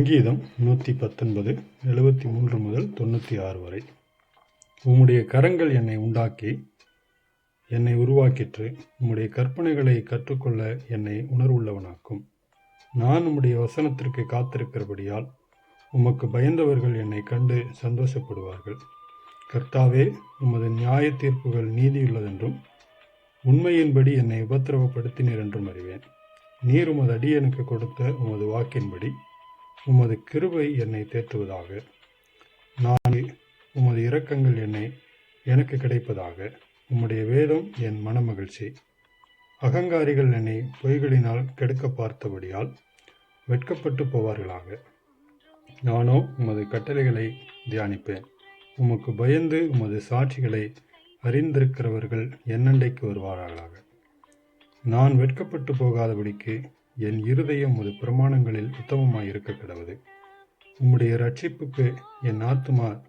சங்கீதம் நூற்றி பத்தொன்பது எழுபத்தி மூன்று முதல் தொண்ணூற்றி ஆறு வரை. உம்முடைய கரங்கள் என்னை உண்டாக்கி என்னை உருவாக்கிற்று. உம்முடைய கற்பனைகளை கற்றுக்கொள்ள என்னை உணர்வுள்ளவனாக்கும். நான் உம்முடைய வசனத்திற்கு காத்திருக்கிறபடியால் உமக்கு பயந்தவர்கள் என்னை கண்டு சந்தோஷப்படுவார்கள். கர்த்தாவே உமது நியாய தீர்ப்புகள் நீதியுள்ளதென்றும் உண்மையின்படி என்னை உபத்திரவப்படுத்தினீர் என்றும் அறிவேன். நீர் உமது அடியனுக்கு கொடுத்த உமது வாக்கின்படி உமது கிருபை என்னை தேற்றுவதாக. நான் உமது இரக்கங்கள் என்னை எனக்கு கிடைப்பதாக. உம்முடைய வேதம் என் மனமகிழ்ச்சி. அகங்காரிகள் என்னை பொய்களினால் கெடுக்க பார்த்தபடியால் வெட்கப்பட்டு போவார்களாக. நானோ உமது கட்டளைகளை தியானிப்பேன். உமக்கு பயந்து உமது சாட்சிகளை அறிந்திருக்கிறவர்கள் என்னண்டைக்கு வருவார்களாக. நான் வெட்கப்பட்டு போகாதபடிக்கு என் இருதயம் உமது பிரமாணங்களில் உத்தமமாய் இருக்க கிடவது உம்முடைய ரட்சிப்புக்கு என் ஆத்துமா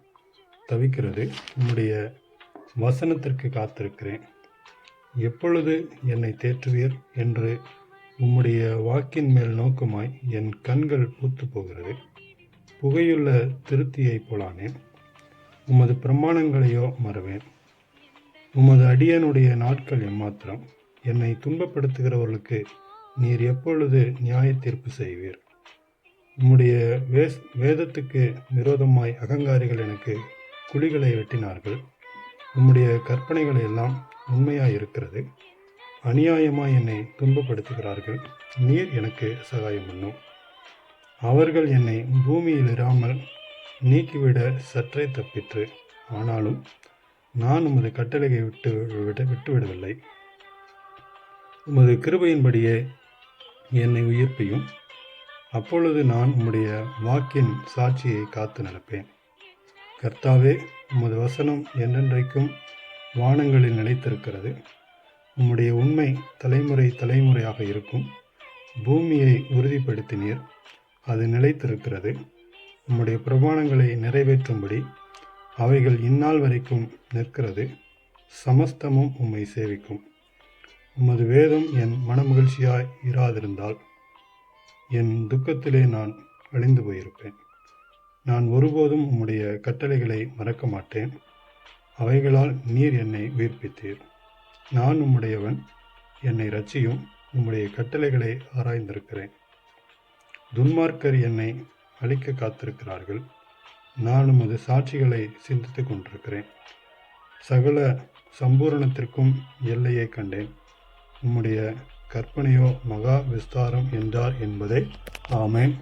தவிக்கிறது. உம்முடைய வசனத்திற்கு காத்திருக்கிறேன். எப்பொழுது என்னை தேற்றுவீர் என்று உம்முடைய வாக்கின் மேல் நோக்கமாய் என் கண்கள் பூத்து போகிறது புகையுள்ள திருத்தியைப் போலானேன். உமது பிரமாணங்களையோ மறவேன். உமது அடியனுடைய நாட்கள் எம்மாத்திரம்? என்னை துன்பப்படுத்துகிறவர்களுக்கு நீர் எப்பொழுது நியாய தீர்ப்பு செய்வீர்? உம்முடைய வேஸ் வேதத்துக்கு விரோதமாய் அகங்காரிகள் எனக்கு குழிகளை வெட்டினார்கள். உம்முடைய கற்பனைகள் எல்லாம் உண்மையாக இருக்கிறது. அநியாயமாய் என்னை துன்பப்படுத்துகிறார்கள். நீர் எனக்கு சகாயம் பண்ணும். அவர்கள் என்னை பூமியில் இராமல் நீக்கிவிட சற்றே தப்பிற்று. ஆனாலும் நான் உமது கட்டளையை விட்டு விட விட்டுவிடவில்லை. உமது கிருபையின்படியே என்னை உயிர்ப்பியும். அப்பொழுது நான் உம்முடைய வாக்கின் சாட்சியை காத்து நடப்பேன். கர்த்தாவே உமது வசனம் என்றென்றைக்கும் வானங்களில் நிலைத்திருக்கிறது. உம்முடைய உண்மை தலைமுறை தலைமுறையாக இருக்கும். பூமியை உறுதிப்படுத்தினீர். அது நிலைத்திருக்கிறது. உம்முடைய பிரமாணங்களை நிறைவேற்றும்படி அவைகள் இந்நாள் வரைக்கும் நிற்கிறது. சமஸ்தமும் உம்மை சேவிக்கும். உமது வேதம் என் மனமகிழ்ச்சியாய் இராதிருந்தால் என் துக்கத்திலே நான் அழிந்து போயிருப்பேன். நான் ஒருபோதும் உம்முடைய கட்டளைகளை மறக்க மாட்டேன். அவைகளால் நீர் என்னை உயிர்ப்பித்தீர். நான் உம்முடையவன் என்னை ரட்சியும் உம்முடைய கட்டளைகளை ஆராய்ந்திருக்கிறேன். துன்மார்க்கர் என்னை அழிக்க காத்திருக்கிறார்கள். நான் உமது சாட்சிகளை சிந்தித்துக் கொண்டிருக்கிறேன். சகல சம்பூரணத்திற்கும் எல்லையை கண்டேன். உம்முடைய கற்பனையோ மகா விஸ்தாரம் என்றார் என்பதை ஆமேன்.